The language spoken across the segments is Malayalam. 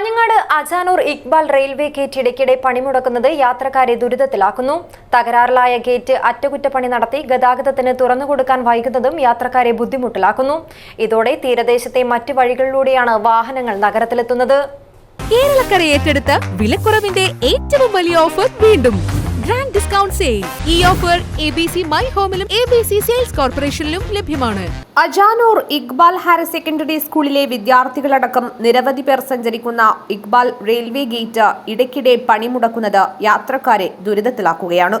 കാഞ്ഞങ്ങാട് അജാനൂർ ഇക്ബാൽ റെയിൽവേ ഗേറ്റ് ഇടയ്ക്കിടെ പണിമുടക്കുന്നത് യാത്രക്കാരെ ദുരിതത്തിലാക്കുന്നു. തകരാറിലായ ഗേറ്റ് അറ്റകുറ്റപ്പണി നടത്തി ഗതാഗതത്തിന് തുറന്നുകൊടുക്കാൻ വൈകുന്നതും യാത്രക്കാരെ ബുദ്ധിമുട്ടിലാക്കുന്നു. ഇതോടെ തീരദേശത്തെ മറ്റു വഴികളിലൂടെയാണ് വാഹനങ്ങൾ നഗരത്തിലെത്തുന്നത്. കേരളക്കര ഏറ്റെടുത്ത വിലക്കുറവിന്റെ ഏറ്റവും വലിയ ഓഫർ വീണ്ടും. ഗ്രാൻഡ് ഡിസ്കൗണ്ട് സെയിൽ ഈ offer A B C my ഹോമിലും A B C sales കോർപ്പറേഷനിലും ലഭ്യമാണ്. അജാനൂർ ഇക്ബാൽ ഹയർ സെക്കൻഡറി സ്കൂളിലെ വിദ്യാർത്ഥികളടക്കം നിരവധി പേർ സഞ്ചരിക്കുന്ന ഇക്ബാൽ റെയിൽവേ ഗേറ്റ് ഇടയ്ക്കിടെ പണിമുടക്കുന്നത് യാത്രക്കാരെ ദുരിതത്തിലാക്കുകയാണ്.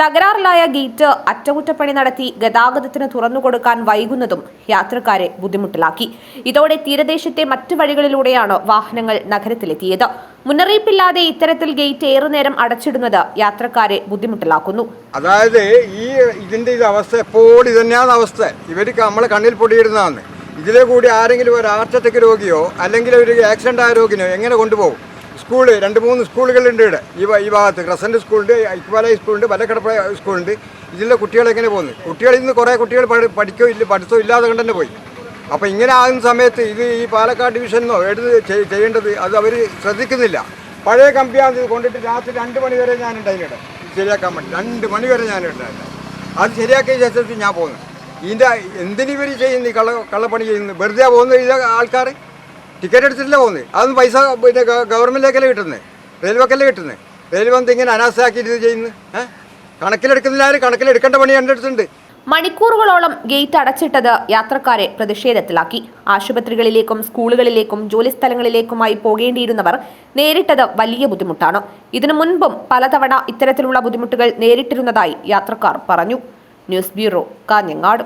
തകരാറിലായ ഗേറ്റ് അറ്റകുറ്റപ്പണി നടത്തി ഗതാഗതത്തിന് തുറന്നുകൊടുക്കാൻ വൈകുന്നതും യാത്രക്കാരെ ബുദ്ധിമുട്ടിലാക്കി. ഇതോടെ തീരദേശത്തെ മറ്റു വഴികളിലൂടെയാണ് വാഹനങ്ങൾ നഗരത്തിലെത്തിയത്. മുന്നറിയിപ്പില്ലാതെ ഇത്തരത്തിൽ ഗേറ്റ് ഏറെ നേരം അടച്ചിടുന്നത് യാത്രക്കാരെ ബുദ്ധിമുട്ടിലാക്കുന്നു. അതായത് ഈ ഇതിന്റെ ഇത് അവസ്ഥ എപ്പോഴും ഇതന്നെയാണ് അവസ്ഥ. ഇവർക്ക് നമ്മളെ കണ്ണിൽ പൊടിയിടുന്നതാണ്. ഇതിലെ കൂടി ആരെങ്കിലും ഒരു ഹാർട്ട് അറ്റാക്ക് രോഗിയോ അല്ലെങ്കിൽ ഒരു ആക്സിഡന്റ് ആയ എങ്ങനെ കൊണ്ടുപോകും? സ്കൂൾ രണ്ട് മൂന്ന് സ്കൂളുകളുണ്ട് ഇവിടെ. ഈ ഈ ഭാഗത്ത് ക്രസന്റ് സ്കൂളുണ്ട് ഇക്ബാല സ്കൂളുണ്ട് വല്ലക്കടപ്പ സ്കൂളുണ്ട്. ഇതിലെ കുട്ടികൾ എങ്ങനെ കുട്ടികളിൽ നിന്ന് കുറേ കുട്ടികൾ പഠിക്കോ ഇല്ല പഠിത്തോ ഇല്ലാതെ കൊണ്ട് തന്നെ പോയി. അപ്പോൾ ഇങ്ങനെ ആകുന്ന സമയത്ത് ഇത് ഈ പാലക്കാട് ഡിവിഷനോ എടുത്ത് ചെയ്യേണ്ടത് അത് അവർ ശ്രദ്ധിക്കുന്നില്ല. പഴയ കമ്പിയാണ് ഇത് കൊണ്ടിട്ട് രാത്രി രണ്ട് മണി വരെ ഞാൻ ഉണ്ടായിരുന്നു ശരിയാക്കാൻ വേണ്ടി. രണ്ട് മണി വരെ ഞാൻ ഉണ്ടായിരുന്നു അത് ശരിയാക്കിയ ശേഷത്തിൽ ഞാൻ പോകുന്നു. ഇതിന്റെ എന്തിനിവർ ചെയ്യുന്നു? ഈ കള്ള കള്ളപ്പണി ചെയ്യുന്നു? വെറുതെ പോകുന്ന ഇത് ആൾക്കാർ ടിക്കറ്റ് എടുത്തിട്ടില്ല പോകുന്നത്. അതൊന്നും പൈസ പിന്നെ ഗവൺമെന്റിലേക്കല്ലേ കിട്ടുന്നത് റെയിൽവേക്കല്ലേ കിട്ടുന്നത് റെയിൽവേ എന്ത് ഇങ്ങനെ അനാസ്ഥയാക്കി ഇത് ചെയ്യുന്നു ഏഹ് കണക്കിലെടുക്കുന്നില്ല ആരും കണക്കിലെടുക്കേണ്ട പണി എന്റെ അടുത്തുണ്ട്. മണിക്കൂറുകളോളം ഗേറ്റ് അടച്ചിട്ടത് യാത്രക്കാരെ പ്രതിഷേധത്തിലാക്കി. ആശുപത്രികളിലേക്കും സ്കൂളുകളിലേക്കും ജോലിസ്ഥലങ്ങളിലേക്കുമായി പോകേണ്ടിയിരുന്നവർ നേരിട്ടത് വലിയ ബുദ്ധിമുട്ടാണ്. ഇതിനു മുൻപും പലതവണ ഇത്തരത്തിലുള്ള ബുദ്ധിമുട്ടുകൾ നേരിട്ടിരുന്നതായി യാത്രക്കാർ പറഞ്ഞു. News bureau Kanhangad.